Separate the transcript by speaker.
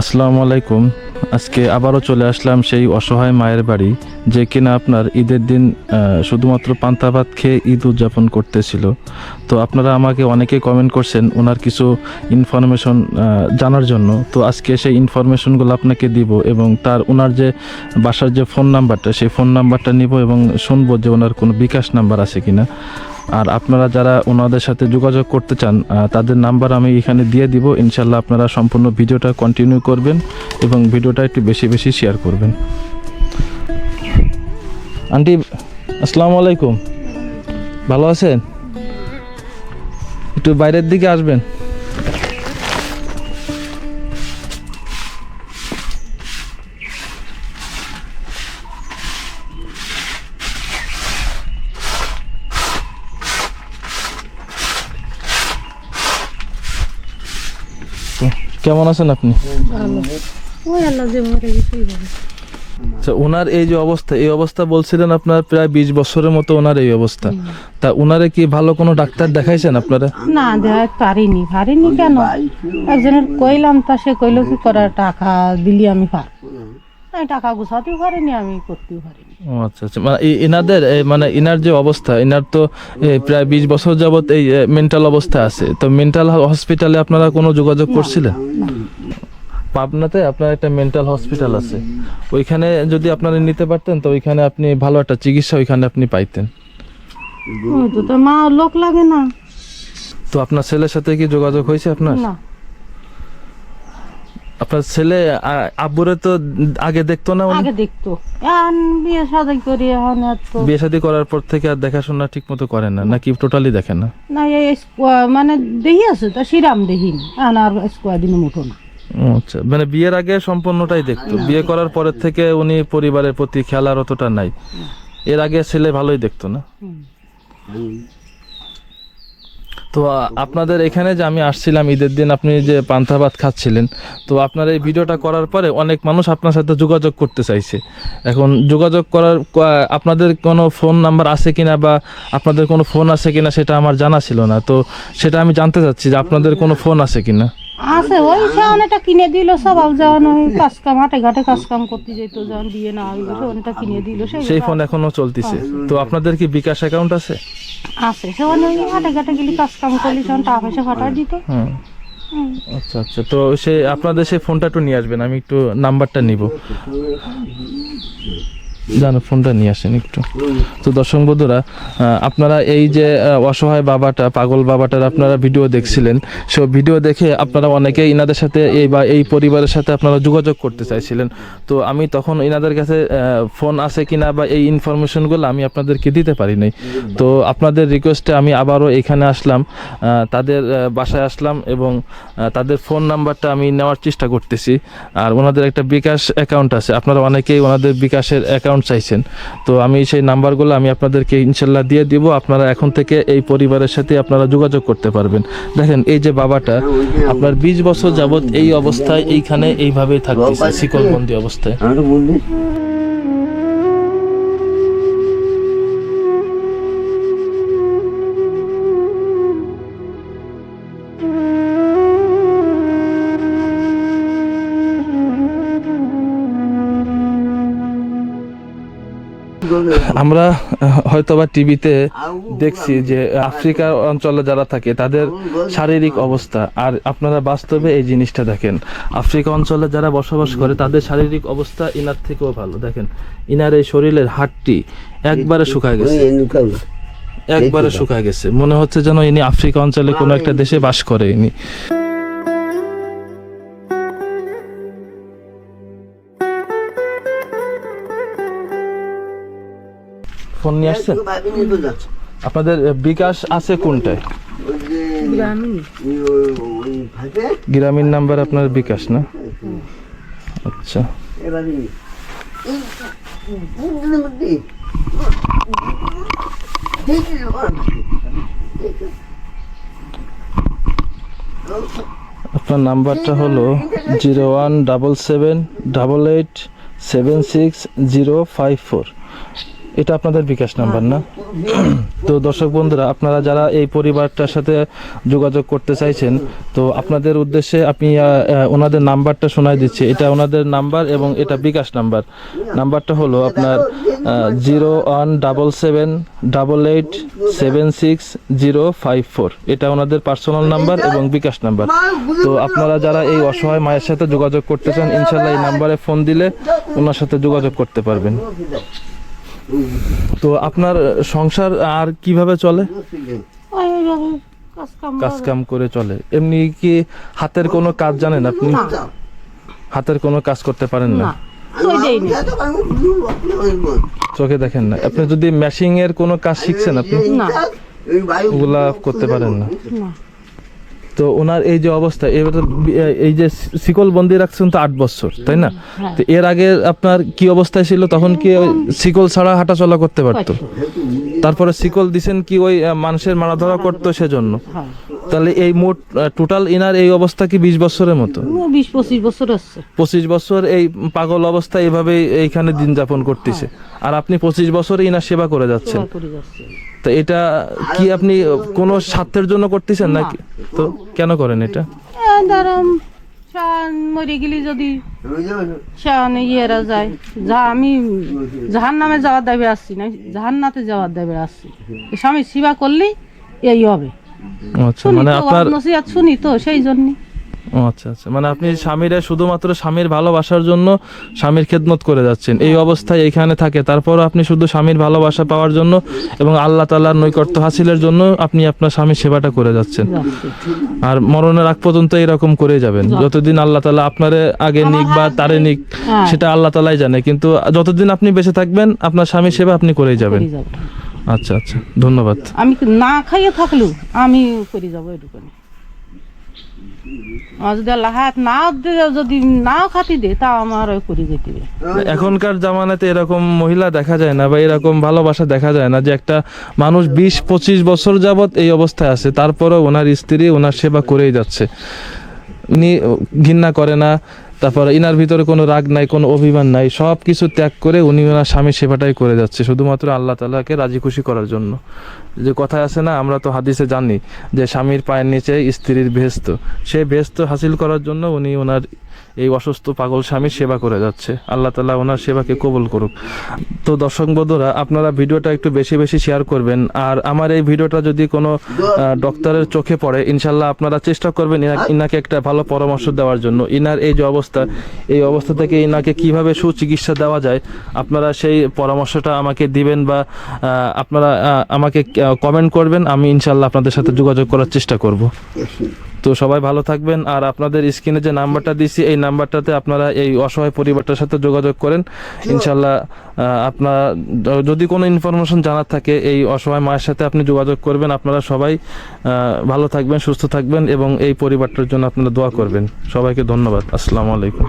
Speaker 1: আসসালামু আলাইকুম। আজকে আবারও চলে আসলাম সেই অসহায় মায়ের বাড়ি, যে কিনা আপনার ঈদের দিন শুধুমাত্র পান্তা ভাত খেয়ে ঈদ উদযাপন করতেছিল। তো আপনারা আমাকে অনেকে কমেন্ট করছেন ওনার কিছু ইনফরমেশন জানার জন্য। তো আজকে সেই ইনফরমেশনগুলো আপনাকে দিব এবং তার ওনার যে বাসার যে ফোন নাম্বারটা সেই ফোন নাম্বারটা নিব এবং শুনব যে ওনার কোনো বিকাশ নাম্বার আছে কিনা। আর আপনারা যারা ওনাদের সাথে যোগাযোগ করতে চান তাদের নাম্বার আমি এখানে দিয়ে দিব। ইনশাল্লাহ আপনারা সম্পূর্ণ ভিডিওটা কন্টিনিউ করবেন এবং ভিডিওটা একটু বেশি বেশি শেয়ার করবেন। আন্টি, আসসালামু আলাইকুম। ভালো আছেন? একটু বাইরের দিকে আসবেন। কেমন আছেন আপনি। আচ্ছা ওনার এই যে অবস্থা এই অবস্থা বলছিলেন আপনার প্রায় বিশ বছরের মতো ওনার এই অবস্থা। তা ওনারে কি ভালো কোনো ডাক্তার দেখাইছেন আপনারা?
Speaker 2: না দেখ পারিনি। পারিনি কেন? একজনের কইলাম তা সে কইলো কি করার টাকা দিলি আমি পার টাকা গুছাতেও পারিনি আমি করতেও পারিনি।
Speaker 1: আচ্ছা আচ্ছা। মানে এই মানে ইনার যে অবস্থা ইনার তো প্রায় বিশ বছর যাবত এই মেন্টাল অবস্থা আছে। তো মেন্টাল হসপিটালে আপনারা কোনো যোগাযোগ করছিলেন পাবনাতে আপনার একটা মেন্টাল হসপিটাল আছে। ওইখানে যদি আপনারা নিতে পারতেন তো ওইখানে আপনি ভালো একটা চিকিৎসা ওইখানে আপনি পাইতেন।
Speaker 2: তো মা লোক লাগে না।
Speaker 1: তো আপনার ছেলের সাথে কি যোগাযোগ হয়েছে আপনার?
Speaker 2: না।
Speaker 1: আপনার ছেলে আব্বুরে তো আগে দেখতো না
Speaker 2: আগে দেখতো। এখন বিয়ে সাদাই করি এখন এত
Speaker 1: বিয়ে শাদী করার পর থেকে আর দেখাশোনা ঠিক মতো করেন না? নাকি টোটালি দেখে না?
Speaker 2: না এই মানে দেহি আছে তা সিরাম দেহিনি এখন আর স্কোয়া দিনে মুঠো না।
Speaker 1: ও আচ্ছা। মানে বিয়ের আগে সম্পূর্ণটাই দেখতো। বিয়ে করার পরের থেকে উনি পরিবারের প্রতি খেলার অতটা নাই। এর আগে ছেলে ভালোই দেখতো না। তো আপনাদের এখানে যে আমি আসছিলাম ঈদের দিন আপনি যে পান্তা ভাত খাচ্ছিলেন তো আপনার এই ভিডিওটা করার পরে অনেক মানুষ আপনার সাথে যোগাযোগ করতে চাইছে। এখন যোগাযোগ করার আপনাদের কোনো ফোন নাম্বার আছে কিনা বা আপনাদের কোনো ফোন আছে কিনা সেটা আমার জানা ছিল না। তো সেটা আমি জানতে চাচ্ছি যে আপনাদের কোনো ফোন আছে কিনা।
Speaker 2: আছে ওই সে অনেকটা কিনে দিল সব ওই কাজ কাম হাটে ঘাটে কাজ কাম করতে যেত যখন বিয়ে না কিনে দিল
Speaker 1: সেই ফোন এখনও চলতেছে। তো আপনাদের কি বিকাশ অ্যাকাউন্ট আছে?
Speaker 2: আছে। হাটে ঘাটে গেলি কাজ কাম করলি তখন টাকা পয়সা ফাটাই দিত।
Speaker 1: হুম।
Speaker 2: হুম।
Speaker 1: আচ্ছা আচ্ছা। তো সে আপনাদের সেই ফোনটা একটু নিয়ে আসবেন আমি একটু নাম্বারটা নিব। জানো, ফোনটা নিয়ে আসেন একটু। তো দর্শক বন্ধুরা আপনারা এই যে অসহায় বাবাটা, পাগল বাবাটার আপনারা ভিডিও দেখছিলেন সব ভিডিও দেখে আপনারা অনেকেই ইনাদের সাথে এই বা, এই পরিবারের সাথে আপনারা যোগাযোগ করতে চাইছিলেন। তো আমি তখন ইনাদের কাছে ফোন আছে কিনা বা এই ইনফরমেশনগুলো আমি আপনাদেরকে দিতে পারি নাই। তো আপনাদের রিকোয়েস্টে আমি আবারও এখানে আসলাম তাদের বাসায় আসলাম এবং তাদের ফোন নাম্বারটা আমি নেওয়ার চেষ্টা করতেছি। আর ওনাদের একটা বিকাশ অ্যাকাউন্ট আছে। আপনারা অনেকেই ওনাদের বিকাশের অ্যাকাউন্ট চাইছেন। তো আমি সেই নাম্বারগুলো আমি আপনাদেরকে ইনশাল্লাহ দিয়ে দিব। আপনারা এখন থেকে এই পরিবারের সাথে আপনারা যোগাযোগ করতে পারবেন। দেখেন, এই যে বাবাটা, আপনার বিশ বছর যাবৎ এই অবস্থায় এইখানে এইভাবেই থাকতেছে, শিকলবন্দি অবস্থায়।
Speaker 3: আমরা বললি
Speaker 1: আমরা হয়তো বা টিভিতে দেখছি যে আফ্রিকা অঞ্চলে যারা থাকে তাদের শারীরিক অবস্থা। আর আপনারা বাস্তবে এই জিনিসটা দেখেন। আফ্রিকা অঞ্চলে যারা বসবাস করে তাদের শারীরিক অবস্থা ইনার থেকেও ভালো। দেখেন ইনার এই শরীরের হাড়টি একবারে শুকায় গেছে। একবারে শুকায় গেছে। মনে হচ্ছে যেন ইনি আফ্রিকা অঞ্চলে কোনো একটা দেশে বাস করে ইনি। ফোন নিয়ে আসছেন? আপনাদের বিকাশ আছে কোনটায়?
Speaker 2: গ্রামীণ
Speaker 1: নাম্বার আপনার বিকাশ, না? আচ্ছা। আপনার নাম্বারটা হলো zero one double seven double eight seven six zero five four. এটা আপনাদের বিকাশ নাম্বার না? তো দর্শক বন্ধুরা আপনারা যারা এই পরিবারটার সাথে যোগাযোগ করতে চাইছেন তো আপনাদের উদ্দেশ্যে আহ, ওনাদের নাম্বারটা শোনাই দিচ্ছি। এটা ওনাদের নাম্বার এবং এটা বিকাশ নাম্বার। নাম্বারটা হলো আপনার zero one double seven double eight seven six zero five four. এটা ওনাদের পার্সোনাল নাম্বার এবং বিকাশ নাম্বার। তো আপনারা যারা এই অসহায় মায়ের সাথে যোগাযোগ করতে চান ইনশাল্লাহ এই নাম্বারে ফোন দিলে ওনার সাথে যোগাযোগ করতে পারবেন। তো আপনার সংসার আর কীভাবে চলে?
Speaker 2: কাজ কাম
Speaker 1: করে চলে। এমনি কি হাতের কোনো কাজ জানেন আপনি? হাতের কোনো কাজ করতে পারেন না? চোখে দেখেন না। আপনি যদি মেশিং এর কোনো কাজ শিখছেন আপনি ওগুলা করতে পারেন না। তো ওনার এই যে অবস্থা এবার এই যে শিকল বন্দি রাখছেন তো আট বছর তাই না?
Speaker 2: হ্যাঁ।
Speaker 1: তো এর আগে আপনার কি অবস্থায় ছিল? তখন কি ওই শিকল ছাড়া হাঁটাচলা করতে পারতো? তারপরে শিকল দিছেন কি ওই মানুষের মারা ধরা করতো সেজন্য?
Speaker 2: হ্যাঁ।
Speaker 1: তাহলে এই মোট টোটাল ইনার এই অবস্থা কি বিশ বছরের মতো?
Speaker 2: বিশ পঁচিশ বছর হচ্ছে।
Speaker 1: পঁচিশ বছর এই পাগল অবস্থা এইভাবে এইখানে দিন যাপন করতেছে আর আপনি পঁচিশ বছর ইনার সেবা করে যাচ্ছেন? তো এটা কি আপনি কোনো স্বার্থের জন্য করতেছেন নাকি? তো কেন করেন এটা?
Speaker 2: মরে গেলি যদি ইয়েরা যায় যা আমি জাহান নামে যাওয়ার দাবি আসছি না জাহান নাতে যাওয়ার দাবি আসছি। স্বামী সেবা করলেই এই হবে।
Speaker 1: আচ্ছা
Speaker 2: শুনি
Speaker 1: মানে
Speaker 2: তো
Speaker 1: আপনার
Speaker 2: নসিহাত শুনি তো সেই জন্য।
Speaker 1: আচ্ছা আচ্ছা। মানে আপনি স্বামীরা শুধুমাত্র স্বামীর ভালোবাসার জন্য স্বামীর খেদমত করে যাচ্ছেন। এই অবস্থায় এইখানে থাকে তারপরও আপনি শুধু স্বামীর ভালোবাসা পাওয়ার জন্য এবং আল্লাহ তাআলার নৈকট্য হাসিলের জন্য আপনি আপনার স্বামীর সেবাটা করে যাচ্ছেন। আর মরণের আগ পর্যন্ত এরকম করে যাবেন। যতদিন আল্লাহ তাআলা আপনারে আগে নিক বা তারে নিক
Speaker 2: হ্যাঁ।
Speaker 1: সেটা আল্লাহ তালাই জানে। কিন্তু যতদিন আপনি বেঁচে থাকবেন আপনার স্বামীর সেবা আপনি করেই যাবেন। আচ্ছা আচ্ছা। ধন্যবাদ।
Speaker 2: আমি না খাইয়ে থাকলেও আমি করে যাব এটুকুনি।
Speaker 1: এখনকার জামানাতে এরকম মহিলা দেখা যায় না বা এরকম ভালোবাসা দেখা যায় না যে একটা মানুষ বিশ, পঁচিশ বছর যাবত এই অবস্থায় আছে তারপরে ওনার স্ত্রী ওনার সেবা করেই যাচ্ছে। উনি ঘৃণা করে না তারপর ইনার ভিতরে কোনো রাগ নাই, কোনো অভিমান নাই সব কিছু ত্যাগ করে উনি ওনার স্বামীর সেবাটাই করে যাচ্ছে, শুধুমাত্র আল্লাহ তালাকে রাজি খুশি করার জন্য। যে কথা আছে না, আমরা তো হাদিসে জানি যে স্বামীর পায়ের নিচে স্ত্রীর ভেস্ত, সে ভেস্ত হাসিল করার জন্য উনি ওনার এই অসুস্থ পাগল স্বামীর সেবা করে যাচ্ছে। আল্লাহ তালা ওনার সেবাকে কবুল করুক। তো দর্শক বন্ধুরা, আপনারা ভিডিওটা একটু বেশি বেশি শেয়ার করবেন। আর আমার এই ভিডিওটা যদি কোনো ডক্টরের চোখে পড়ে ইনশাল্লাহ আপনারা চেষ্টা করবেন ইনা- ইনাকে একটা ভালো পরামর্শ দেওয়ার জন্য। ইনার এই যে অবস্থা, এই অবস্থা থেকে ইনাকে কীভাবে সুচিকিৎসা দেওয়া যায়, আপনারা সেই পরামর্শটা আমাকে দিবেন বা আপনারা আমাকে কমেন্ট করবেন। আমি ইনশাল্লাহ আপনাদের সাথে যোগাযোগ করার চেষ্টা করব। তো সবাই ভালো থাকবেন। আর আপনাদের স্ক্রিনে যে নাম্বারটা দিছি এই নাম্বারটাতে আপনারা এই অসহায় পরিবারটার সাথে যোগাযোগ করেন। ইনশাল্লাহ আপনার যদি কোনো ইনফরমেশন জানার থাকে এই অসহায় মায়ের সাথে আপনি যোগাযোগ করবেন। আপনারা সবাই ভালো থাকবেন সুস্থ থাকবেন এবং এই পরিবারটার জন্য আপনারা দোয়া করবেন। সবাইকে ধন্যবাদ। আসসালামু আলাইকুম।